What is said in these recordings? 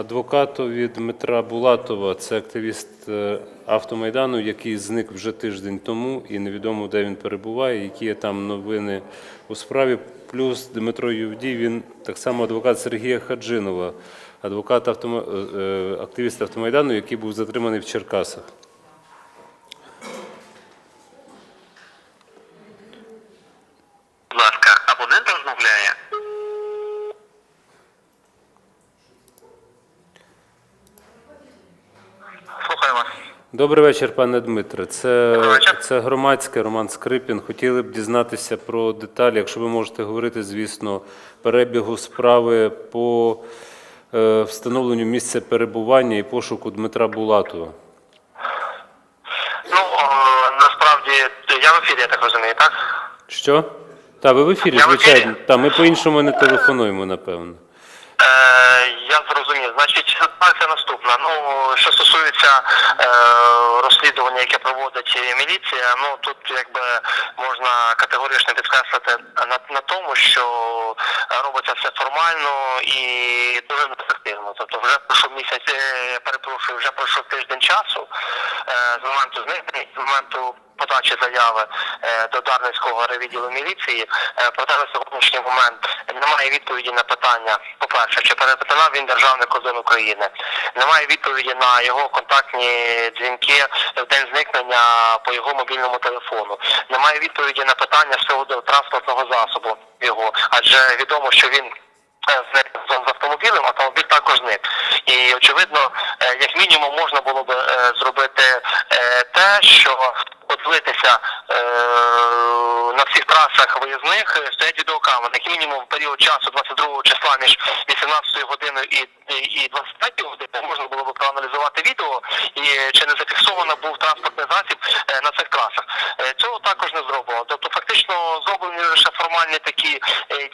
адвокатові Дмитра Булатова, це активіст е, автомайдану, який зник вже тиждень тому, і невідомо, де він перебуває, які є там новини у справі. Плюс Дмитро Ювдій, він так само адвокат Сергія Хаджинова, адвокат автома... е, е, автомайдану, який був затриманий в Черкасах. Добрий вечір, пане Дмитре. Це, це громадське Роман Скрипін. Хотіли б дізнатися про деталі, якщо ви можете говорити, звісно, перебігу справи по е, встановленню місця перебування і пошуку Дмитра Булатова. Ну, о, насправді, я в ефірі, я так розумію, так? Що? Та ви в ефірі, Я в ефірі. звичайно. Та ми по-іншому не телефонуємо, напевно. Е, я зрозумів. Значить, наступна. Ну, що стосується е, розслідування, яке проводить міліція, ну тут якби можна категорично підкреслити на, на тому, що робиться все формально і дуже неефективно. Тобто вже пройшов місяць, е, перепрошую, вже пройшов тиждень часу е, з моменту зникнення, з моменту подачі заяви е, до Дарницького райвідділу міліції. Е, проте на сьогоднішній момент немає відповіді на питання. По-перше, чи перетинав він державний кордон України? Немає відповіді на його контактні дзвінки в день зникнення по його мобільному телефону. Немає відповіді на питання з приводу транспортного засобу його, адже відомо, що він е, зник з автомобілем, автомобіль також зник. І очевидно, як мінімум, можна було би зробити те, що подивитися е, на всіх трасах виїзних стоять відеокамери. Як мінімум в період часу 22 числа між 18 годиною і, і, і 23 годиною можна було б проаналізувати відео і чи не зафіксовано був транспортний засіб е, на цих трасах. Е, Цього також не зроблено. Тобто фактично зроблені лише формальні такі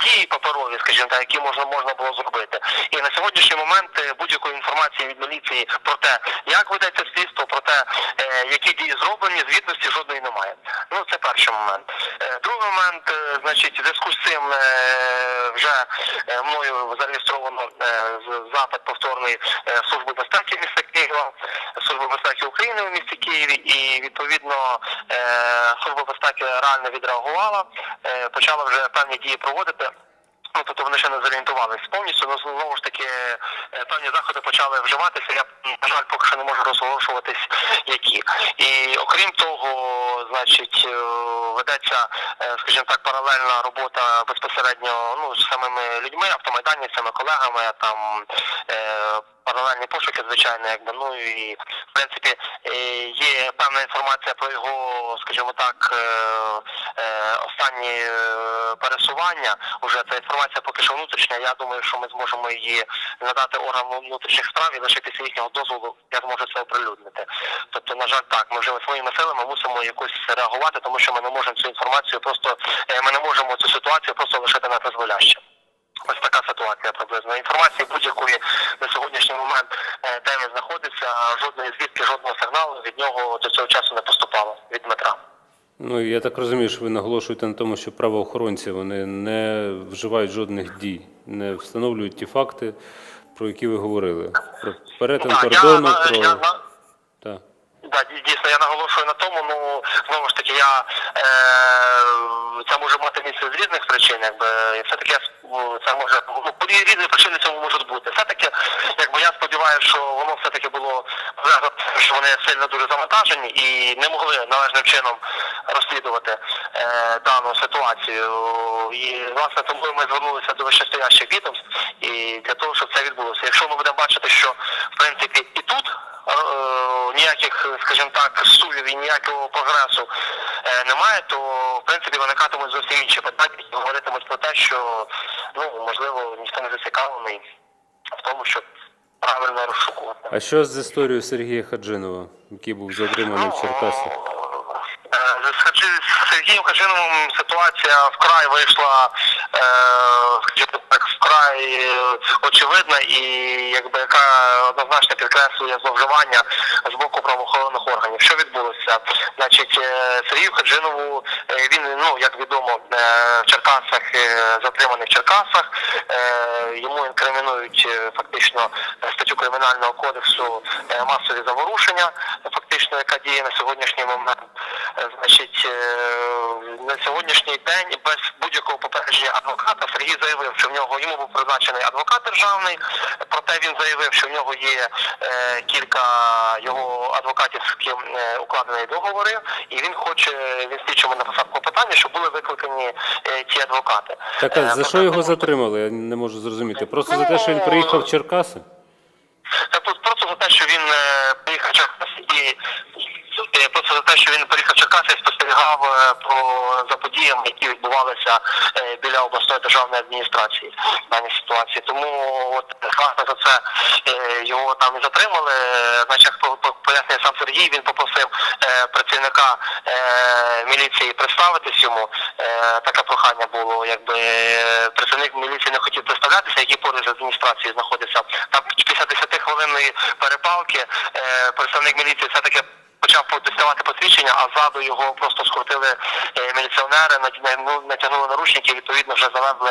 дії паперові, скажімо так, які можна можна було зробити. І на сьогоднішній момент е, будь-якої інформації від міліції про те, як ведеться слідство, про те, е, які дії зроблені, звітності жодної немає. Ну це перший момент. Е, Другий момент, значить, в зв'язку з цим вже мною зареєстровано запит повторний е, служби безпеки міста України в місті Києві, і відповідно е, служба безпеки реально відреагувала, е, почала вже певні дії проводити. Ну, тобто вони ще не зорієнтувалися повністю, але знову ж таки е, певні заходи почали вживатися. Я, на жаль, поки що не можу розголошуватись, які. І окрім того, значить, ведеться, скажімо так, паралельна робота безпосередньо ну, з самими людьми, автомайданівцями, колегами, там паралельні пошуки, звичайно, якби ну і в принципі е, є певна інформація про його, скажімо так, е, е, останні пересування. Уже ця інформація поки що внутрішня. Я думаю, що ми зможемо її надати органам внутрішніх справ і лише після їхнього дозволу я зможу це оприлюднити. Тобто, на жаль, так, ми вже своїми силами мусимо якось реагувати, тому що ми не можемо цю інформацію просто ми не можемо цю ситуацію просто лишити на призволяще. Ось така ситуація приблизно. Інформації будь-якої на сьогоднішній момент, е, де він знаходиться, жодної звідки, жодного сигналу від нього до цього часу не поступало від Дмитра. Ну, я так розумію, що ви наголошуєте на тому, що правоохоронці вони не вживають жодних дій, не встановлюють ті факти, про які ви говорили. Про перетин Так, кордону, я, про. я. Да, дійсно, я наголошую на тому, ну знову ж таки, я е, це може мати місце з різних причин, якби все-таки я ну, це може ну, різні причини цьому можуть бути. Все-таки, якби я сподіваюся, що воно все-таки було що вони сильно дуже завантажені і не могли належним чином розслідувати е, дану ситуацію. І власне тому ми звернулися до вищестоящих відомств і для того, щоб це відбулося. Якщо ми будемо бачити, що в принципі і тут е, ніяких, скажімо так, сумнівів і ніякого прогресу е, немає, то в принципі виникатимуть зовсім інші питання і говоритимуть про те, що ну можливо ніхто не зацікавлений в тому, щоб правильно розшукувати. А що з історією Сергія Хаджинова, який був затриманий в Черкасах? Е, З Сергієм Хаджиновим ситуація вкрай вийшла, е, так, вкрай е, очевидна і якби яка однозначно підкреслює зловживання з боку правоохоронних органів. Що відбулося? Значить, е, Сергію Хаджинову він, ну як відомо, в Черкасах затриманий в Черкасах. Йому інкримінують фактично статтю кримінального кодексу масові заворушення, фактично, яка діє на сьогоднішній момент. Значить, е, на сьогоднішній день без будь-якого попередження адвоката Сергій заявив, що в нього йому був призначений адвокат державний. Проте він заявив, що в нього є е, кілька його адвокатів, з ким е, укладені договори, і він хоче він слідчому написав клопотання, щоб були викликані е, ті адвокати. Так, а за що його затримали? Я не можу зрозуміти. Просто за те, що він приїхав в Черкаси? Просто за те, що він е, приїхав в Черкаси і за те, що він приїхав і спостерігав е, про за подіями, які відбувалися е, біля обласної державної адміністрації в даній ситуації. Тому от власне за це е, його там і затримали. Значить, пояснює сам Сергій, він попросив працівника міліції представитись йому. Таке прохання було, якби працівник міліції не хотів представлятися, який поруч з адміністрацією знаходиться. Там після 10 хвилинної перепалки представник міліції все таки. Почав доставати посвідчення, а ззаду його просто скрутили е, міліціонери, ну, натягнули наручники, відповідно вже завезли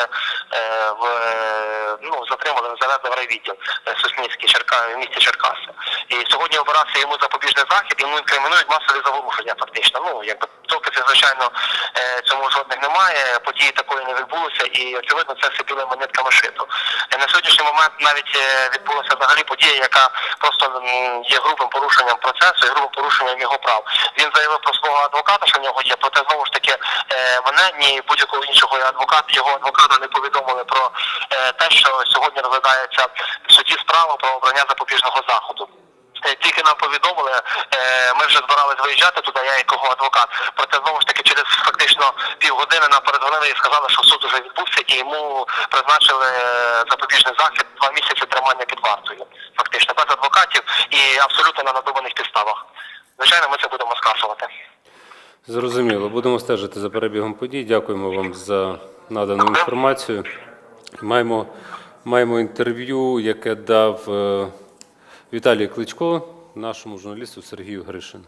е, в е, ну затримали, завезли в райвідділ Соснівський Черка в місті Черкаси. І сьогодні обирався йому запобіжний захід, йому інкримінують масові заворушення, фактично. Ну якби доказів, звичайно, е, цьому жодних немає. Події такої не відбулося, і очевидно, це все білими нитками шито. Е, На сьогоднішній момент навіть е, відбулася взагалі подія, яка просто є грубим порушенням процесу і грубим порушенням його прав. Він заявив про свого адвоката, що в нього є, проте знову ж таки мене ні будь-якого іншого адвоката, його адвоката не повідомили про те, що сьогодні розглядається в суді справа про обрання запобіжного заходу. Е, Тільки нам повідомили, е, ми вже збирались виїжджати туди, я як його адвокат. Проте знову ж таки через фактично півгодини нам передзвонили і сказали, що суд вже відбувся і йому призначили е, запобіжний захід два місяці тримання під вартою. Фактично без адвокатів і абсолютно на надуманих підставах. Звичайно, ми це будемо скасувати. Зрозуміло. Будемо стежити за перебігом подій. Дякуємо вам за надану інформацію. Маємо, маємо інтерв'ю, яке дав Віталій Кличко нашому журналісту Сергію Гришину.